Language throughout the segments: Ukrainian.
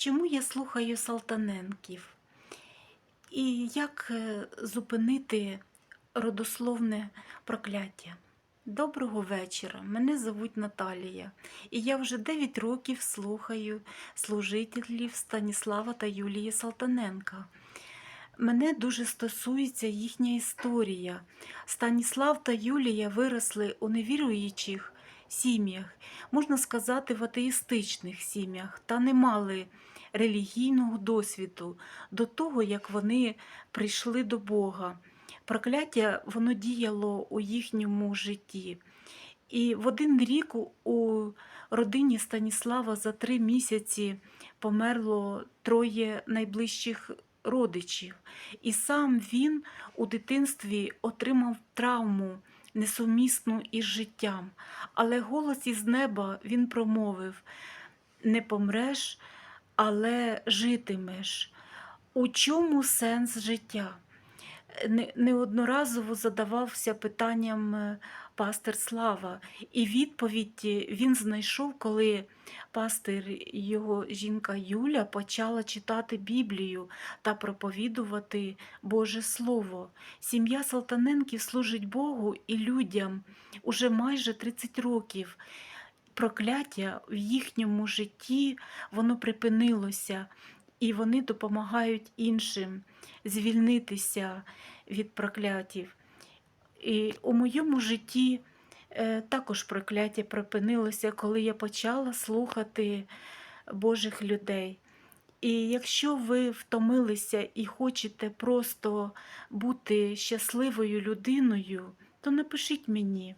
Чому я слухаю Салтаненків? І як е, зупинити родословне прокляття? Доброго вечора. Мене звуть Наталія, і я вже 9 років слухаю служителів Станіслава та Юлії Салтаненка. Мене дуже стосується їхня історія. Станіслав та Юлія виросли у невіруючих сім'ях, можна сказати, в атеїстичних сім'ях, та не мали релігійного досвіду до того, як вони прийшли до Бога. Прокляття воно діяло у їхньому житті. І в один рік у- родині Станіслава за три місяці померло троє найближчих родичів. І сам він у дитинстві отримав травму несумісну із життям. Але голос із неба він промовив: не помреш, але житимеш. У чому сенс життя? Не- Неодноразово задавався питанням е, пастир Слава, і відповідь він знайшов, коли пастир його жінка Юля почала читати Біблію та проповідувати Боже Слово. Сім'я Салтаненків служить Богу і людям уже майже 30 років. Прокляття в їхньому житті воно припинилося, і вони допомагають іншим звільнитися від проклятів. І у моєму житті е, також прокляття припинилося, коли я почала слухати Божих людей. І якщо ви втомилися і хочете просто бути щасливою людиною, то напишіть мені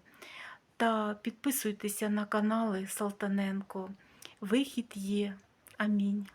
та підписуйтеся на канали Салтаненко. Вихід є. Амінь.